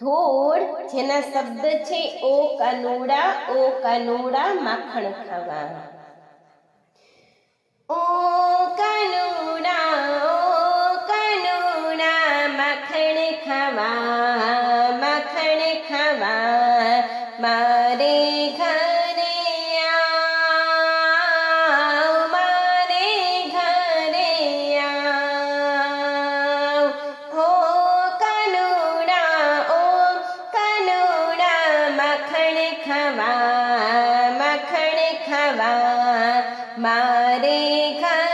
ધોળ જેના શબ્દ છે, ઓ કાનુડા ઓ કાનુડા માખણ ખાવા. ઓ કાનુડા ઓ કાનુડા માખણ ખાવા માખણ ખાવા, મારે ઘા Hare Krishna.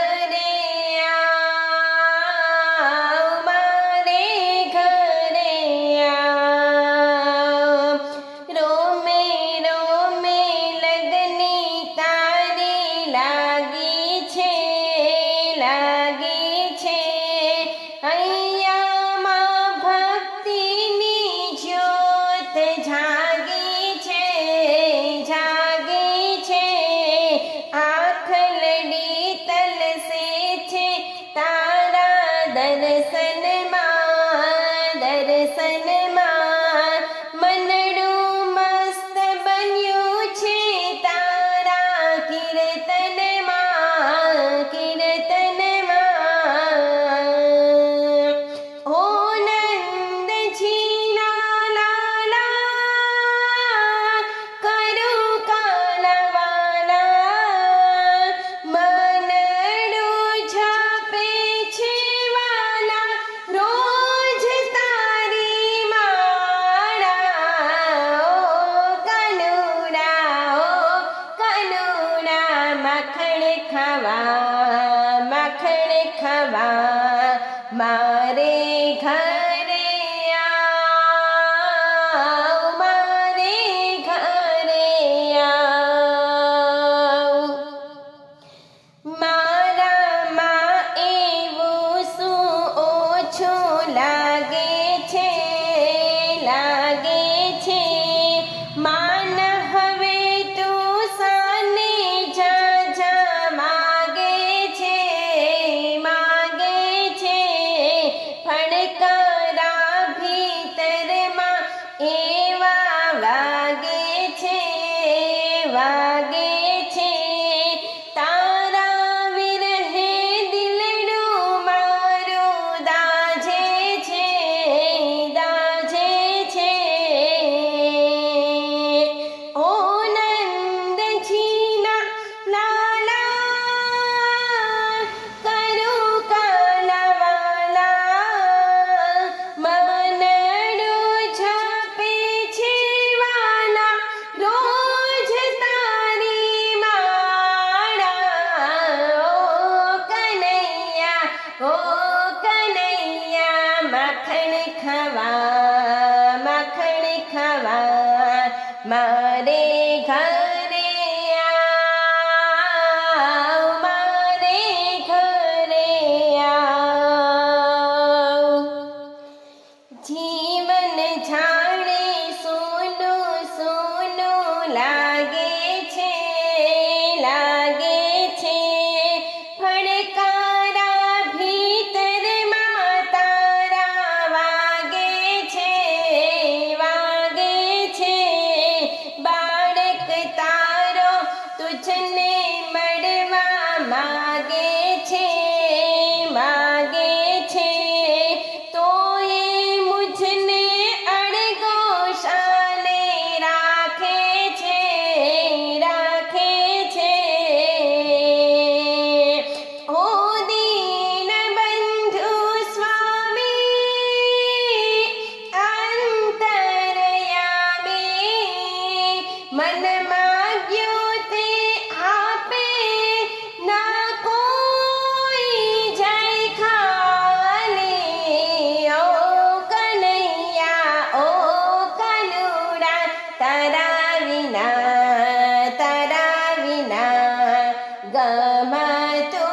ઘરે આવ મારે ઘરે આવ. મારામાં એવું શું ઓછું લા മാരേ तुझने મળવા માગે છે માગે છે. તો એ મુજને અડગો શાને રાખે છે રાખે છે. ઓ દીન બંધુ સ્વામી, અંતરયામી, મન ما